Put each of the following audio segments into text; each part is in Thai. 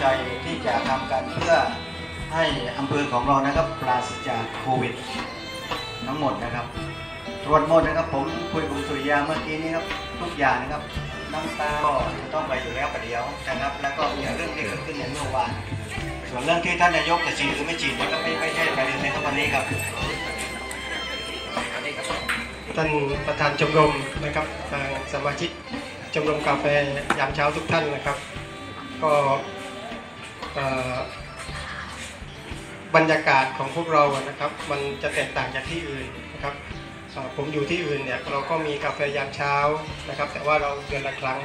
ใจที่จะทำกันเพื่อให้อำเภอของเรานะครับปราศจากโควิด ทั้งหมดนะครับตรวจหมดนะครับผมคุยกับสุริยาเมื่อกี้นี้ครับทุกอย่างนะครับน้ำตาก็จะต้องไปอยู่แล้วประเดี๋ยวนะครับ แล้วก็มีเรื่องที่เกิดขึ้นในเมื่อวานส่วนเรื่องที่ท่านนายกจะฉีดหรือไม่ฉีดนะครับไม่ไม่ใช่ประเด็นในวันนี้ครับท่านประธานชมรมนะครับทางสมาชิกชมรมกาแฟยามเช้าทุกท่านนะครับ ก็ บรรยากาศของพวกเรานะครับ มันจะแตกต่างจากที่อื่นนะครับผมอยู่ที่อื่นเนี่ยเราก็มีกาแฟยามเช้านะครับ แต่ว่าเราเดือนละครั้ง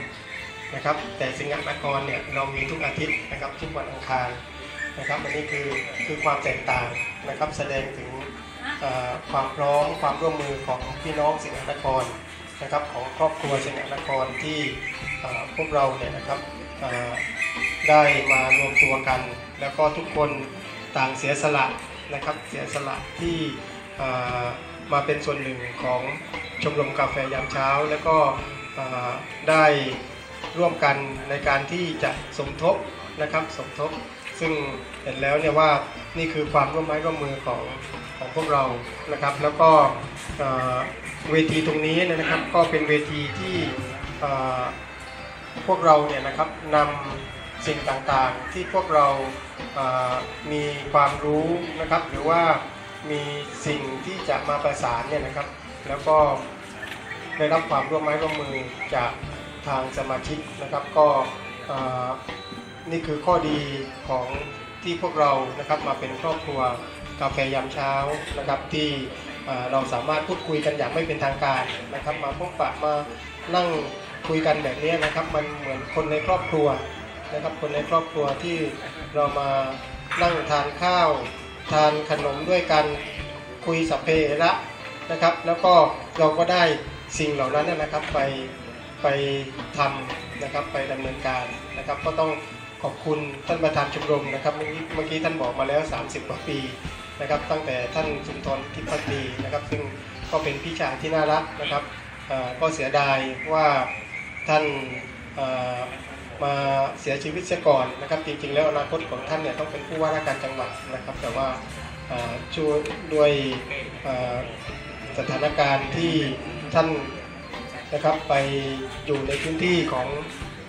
นะครับ แต่สิงห์นครเนี่ยเรามีทุกอาทิตย์นะครับทุกวันอังคารนะครับอันนี้คือคือความแตกต่างนะครับแสดงถึงความพร้อมความร่วมมือของพี่น้องสิงห์นครนะครับของครอบครัวสิงห์นครที่พวกเราเนี่ยนะครับ ได้มารวมตัวกัน แล้วก็ทุกคนต่างเสียสละนะครับเสียสละที่มาเป็นส่วนหนึ่งของชมรมกาแฟยามเช้า แล้วก็ได้ร่วมกันในการที่จะสมทบนะครับสมทบ ซึ่งเห็นแล้วเนี่ยว่านี่คือความร่วมไม้ร่วมมือของของพวกเรานะครับ แล้วก็เวทีตรงนี้นะครับก็เป็นเวทีที่ พวกเราเนี่ยนะครับนำสิ่งต่างๆ ที่พวกเรามีความรู้นะครับหรือว่ามีสิ่งที่จะมาประสานเนี่ยนะครับ แล้วก็ได้รับความร่วมไม้ร่วมมือจากทางสมาชิกนะครับ ก็นี่คือข้อดีของที่พวกเรานะครับมาเป็นครอบครัวกาแฟยามเช้านะครับที่เอ่อเราสามารถพูดคุยกันอย่างไม่เป็นทางการนะครับ มาพบปะมานั่ง คุยกันแบบนี้นะครับ มันเหมือนคนในครอบครัวนะครับ คนในครอบครัวที่เรามานั่งทานข้าว ทานขนมด้วยกันคุยสัพเพเหระนะครับ แล้วก็เราก็ได้สิ่งเหล่านั้นนะครับไปไปทำนะครับไปดำเนินการนะครับ ก็ต้องขอบคุณท่านประธานชมรมนะครับเมื่อกี้ท่านบอกมาแล้ว 30 กว่าปีนะครับ ตั้งแต่ท่านสุนทรทิพย์พักดีนะครับ ซึ่งก็เป็นพี่ชายที่น่ารักนะครับก็เสียดายว่า ท่านมาเสียชีวิตเสียก่อนนะครับ จริงๆ แล้วอนาคตของท่านเนี่ยต้องเป็นผู้ว่าราชการจังหวัดนะครับ แต่ว่าช่วยด้วยสถานการณ์ที่ท่านนะครับไปอยู่ในพื้นที่ของ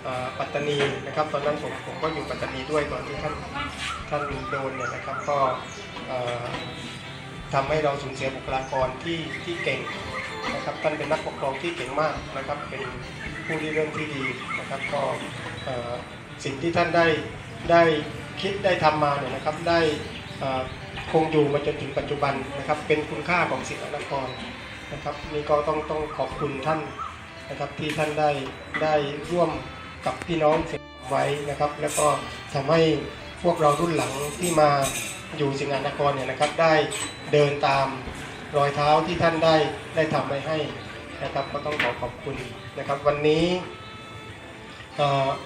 อปัตตานีนะครับ ตอนนั้นผมผมก็อยู่ปัตตานีด้วยตอนที่ท่านท่านโดนเนี่ยนะครับก็เอ่อทำให้เราสูญเสียบุคลากรที่ที่เก่งนะครับท่านเป็นนักปกครองที่เก่งมากนะครับเป็น ผู้ที่เรื่องที่ดีนะครับก็สิ่งที่ท่านได้ได้คิดได้ทำมาเนี่ยนะครับได้คงอยู่มาจนถึงปัจจุบันนะครับเป็นคุณค่าของสิงห์นครนะครับนี่ก็ต้องต้องขอบคุณท่านนะครับที่ท่านได้ได้ร่วมกับพี่น้องสิงห์ไว้นะครับ แล้วก็ทำให้พวกเรารุ่นหลังที่มาอยู่สิงหานครเนี่ยนะครับได้เดินตามรอยเท้าที่ท่านได้ได้ทำไว้ให้ นะครับก็ต้องขอขอบคุณนะครับ วันนี้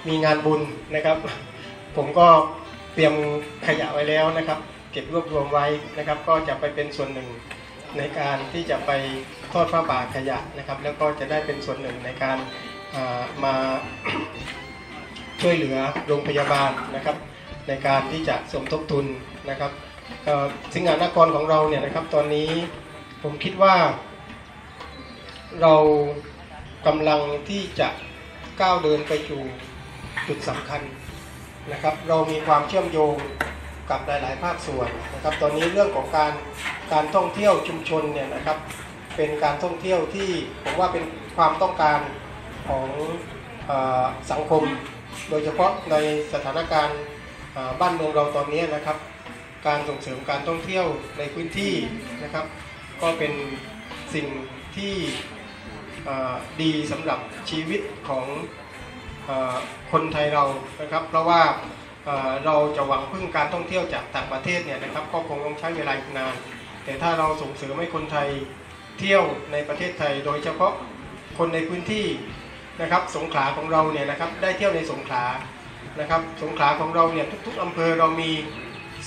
มีงานบุญนะครับ ผมก็เตรียมขยะไว้แล้วนะครับ เก็บรวบรวมไว้นะครับ ก็จะไปเป็นส่วนหนึ่งในการที่จะไปทอดผ้าป่าขยะนะครับ แล้วก็จะได้เป็นส่วนหนึ่งในการมาช่วยเหลือโรงพยาบาลนะครับ ในการที่จะสมทบทุนนะครับเอ่อสิงหานครของเราเนี่ยนะครับ ตอนนี้ผมคิดว่า เรากำลังที่จะก้าวเดินไปสู่จุดสำคัญนะครับ เรามีความเชื่อมโยงกับหลาย ๆ ภาคส่วนนะครับ ตอนนี้เรื่องของการการท่องเที่ยวชุมชนเนี่ยนะครับ เป็นการท่องเที่ยวที่ผมว่าเป็นความต้องการของอสังคม โดยเฉพาะในสถานการณ์บ้านเมืองเราตอนนี้นะครับ การส่งเสริมการท่องเที่ยวในพื้นที่นะครับ ก็เป็นสิ่งที่ ดีสำหรับชีวิตของอคนไทยเรานะครับ เพราะว่าเราจะหวังพึ่งการท่องเที่ยวจากต่างประเทศเนี่ยนะครับก็คงต้องใช้เวลาอีกนาน แต่ถ้าเราส่งเสริมให้คนไทยเที่ยวในประเทศไทย โดยเฉพาะคนในพื้นที่นะครับสงขลาของเราเนี่ยนะครับได้เที่ยวในสงขลานะครับสงขลาของเราเนี่ยทุกๆอำเภอเรามี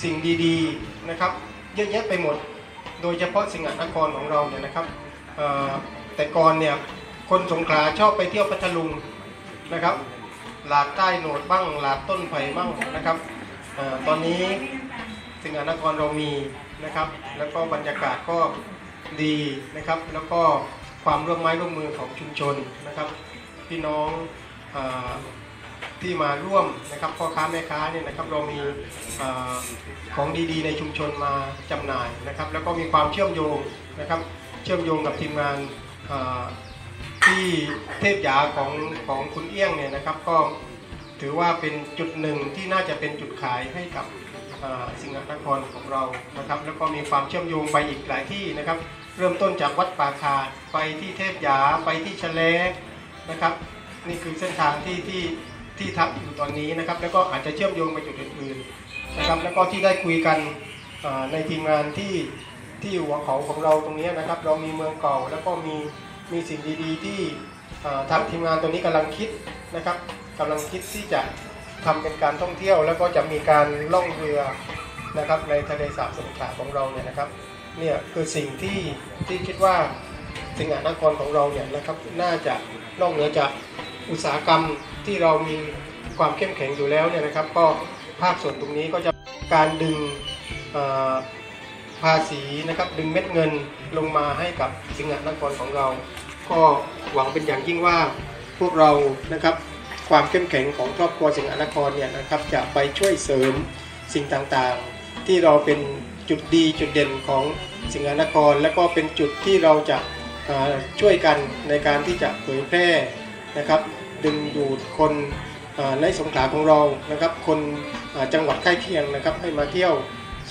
สิ่งดีๆนะครับเยอะแยะไปหมด โดยเฉพาะสิงห์นครของเราเนี่ยนะครับ แต่ก่อนเนี่ยคนสงขลาชอบไปเที่ยวพัทลุงนะครับ หลากใต้โหนดบ้างหลากต้นไผ่บ้างนะครับออตอนนี้สิงหานครเรามีนะครับ แล้วก็บรรยากาศก็ดีนะครับ แล้วก็ความร่วมไม้ร่วมมือของชุมชนนะครับ พี่น้องออที่มาร่วมนะครับพ่อค้าแม่ค้าเนี่ยนะครับเรามีออของดีๆ ในชุมชนมาจำหน่ายนะครับ แล้วก็มีความเชื่อมโยงนะครับ เชื่อมโยงกับทีมงาน ที่เทพยาของของคุณเอี้ยงเนี่ยนะครับก็ถือว่าเป็นจุดหนึ่งที่น่าจะเป็นจุดขายให้กับสิงห์นครของเรานะครับ แล้วก็มีความเชื่อมโยงไปอีกหลายที่นะครับ เริ่มต้นจากวัดป่าคาดไปที่เทพยาไปที่ชะแลนะครับ นี่คือเส้นทางที่ที่ที่ทับอยู่ตอนนี้นะครับ แล้วก็อาจจะเชื่อมโยงไปจุดอื่นๆนะครับ แล้วก็ที่ได้คุยกันในทีมงานที่ ที่หัวเขาของเราตรงนี้นะครับ เรามีเมืองเก่าแล้วก็มีมีสิ่งดี ๆ ที่ทางทีมงานตัวนี้กำลังคิดนะครับกำลังคิดที่จะทำเป็นการท่องเที่ยว แล้วก็จะมีการล่องเรือนะครับ ในทะเลสาบสงขลาของเราเนี่ยนะครับเนี่ยคือสิ่งที่ที่คิดว่าสิงหานครของเราเนี่ยนะครับน่าจะนอกเหนือจากอุตสาหกรรมที่เรามีความเข้มแข็งอยู่แล้วเนี่ยนะครับ ก็ภาคส่วนตรงนี้ก็จะการดึงอ่อ ภาษีนะครับดึงเม็ดเงินลงมาให้กับสิงหานครของเรา ก็หวังเป็นอย่างยิ่งว่าพวกเรานะครับความเข้มแข็งของครอบครัวสิงหานครเนี่ยนะครับจะไปช่วยเสริมสิ่งต่างๆ ที่เราเป็นจุดดีจุดเด่นของสิงหานคร และก็เป็นจุดที่เราจะช่วยกันในการที่จะเผยแพร่นะครับ ดึงดูดคนในสงขลาของเรานะครับ คนจังหวัดใกล้เคียงนะครับให้มาเที่ยว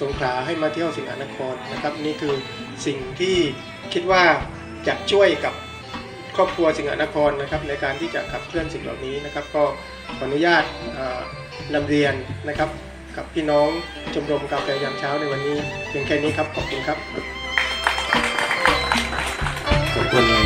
สงขลาให้มาเที่ยวสิงหานครนะครับนี่คือสิ่งที่คิดว่าจะช่วยกับครอบครัวสิงหานครนะครับในการที่จะขับเคลื่อนสิ่งเหล่านี้นะครับ ก็ขออนุญาตนำเรียนนะครับ กับพี่น้องชมรมกาแฟยามเช้าในวันนี้เพียงแค่นี้ครับขอบคุณครับขอบคุณ